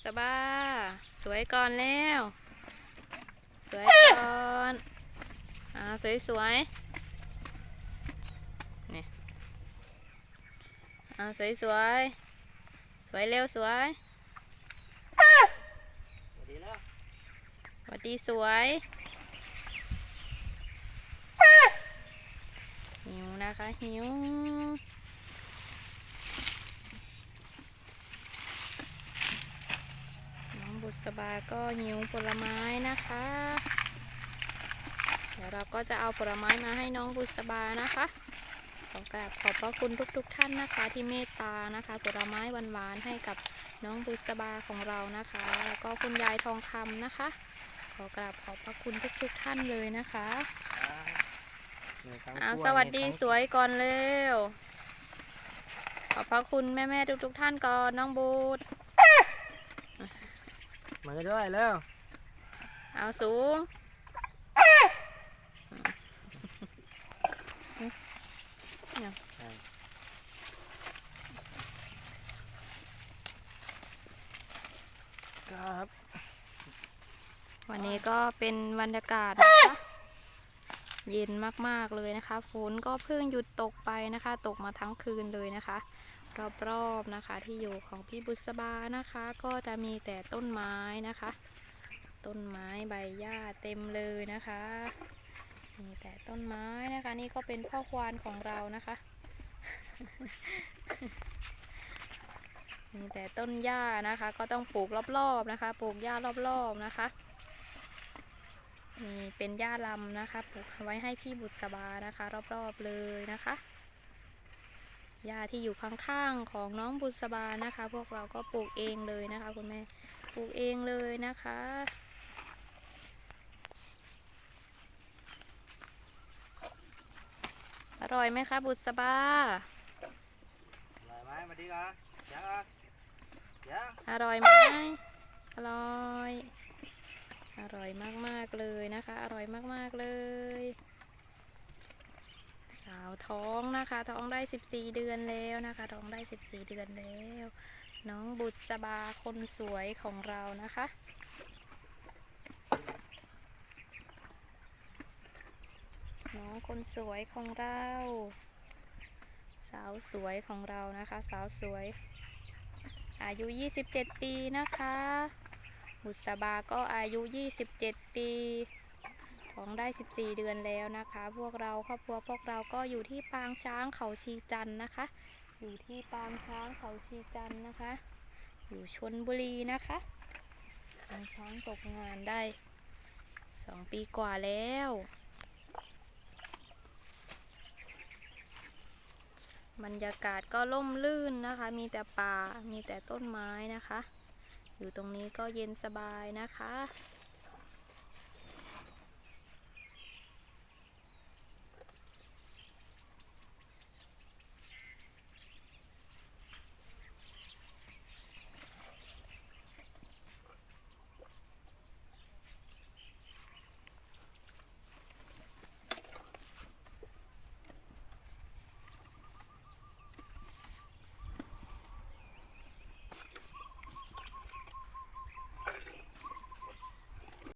ษบาสวยก่อนแล้ว สวยก่อนอ่าสวยสวยนี่อ่าสวยสวยๆสวยเร็วสวยสวัสดีแล้วสวัสดีสวยหิวนะคะหิว น้องบุษบาก็หิวผลไม้นะคะ เดี๋ยวเราก็จะเอาผลไม้มาให้น้องบุษบานะคะขอกราบขอบพระคุณทุกๆทท่านนะคะ ที่เมตตานะคะ ผลไม้หวานๆให้กับน้องบุษบาของเรานะคะ แล้วก็คุณยายทองคำนะคะ ขอกราบขอบพระคุณทุกๆท่านเลยนะคะหนึ่งครั้งอ้าวถ้สวัสดีหนึ่งครั้งสวยก่อนเร็วขอบพระคุณแม่ๆทุกๆท่านก่อนน้องบูด มาด้วยแล้ว เอาสูงครับ วันนี้ก็เป็นบรรยากาศนะคะ เย็นมากๆเลยนะคะ ฝนก็เพิ่งหยุดตกไปนะคะ ตกมาทั้งคืนเลยนะคะ รอบๆนะคะที่อยู่ของพี่บุษบานะคะ ก็จะมีแต่ต้นไม้นะคะ ต้นไม้ใบหญ้าเต็มเลยนะคะมีแต่ต้นไม้นะคะ นี่ก็เป็นพ่อควานของเรานะคะ มีแต่ต้นหญ้านะคะ ก็ต้องปลูกรอบๆนะคะ ปลูกหญ้ารอบๆนะคะนี่เป็นหญ้าลำนะคะ ปลูกไว้ให้พี่บุษบานะคะ รอบๆเลยนะคะ หญ้าที่อยู่ข้างๆของน้องบุษบานะคะ พวกเราก็ปลูกเองเลยนะคะ คุณแม่ปลูกเองเลยนะคะ อร่อยไหมคะบุษบาอะไรไหมมาดีกันยังอะยังอร่อยไหมอร่อย อร่อยมากๆเลยนะคะ อร่อยมากๆเลย ท้องนะคะ ท้องได้ 14 เดือนแล้วนะคะ ท้องได้ 14 เดือนแล้ว น้องบุษบาคนสวยของเรานะคะน้องคนสวยของเรา สาวสวยของเรานะคะ สาวสวย อายุ 27 ปีนะคะ บุษบาก็อายุ 27 ปี ท้องได้ 14 เดือนแล้วนะคะ พวกเราครอบครัวพวกเราก็อยู่ที่ปางช้างเขาชีจันนะคะ อยู่ที่ปางช้างเขาชีจันนะคะ อยู่ชนบุรีนะคะปางช้างตกงานได้ 2 ปีกว่าแล้วบรรยากาศก็ล่มลื่นนะคะ มีแต่ป่า มีแต่ต้นไม้นะคะ อยู่ตรงนี้ก็เย็นสบายนะคะ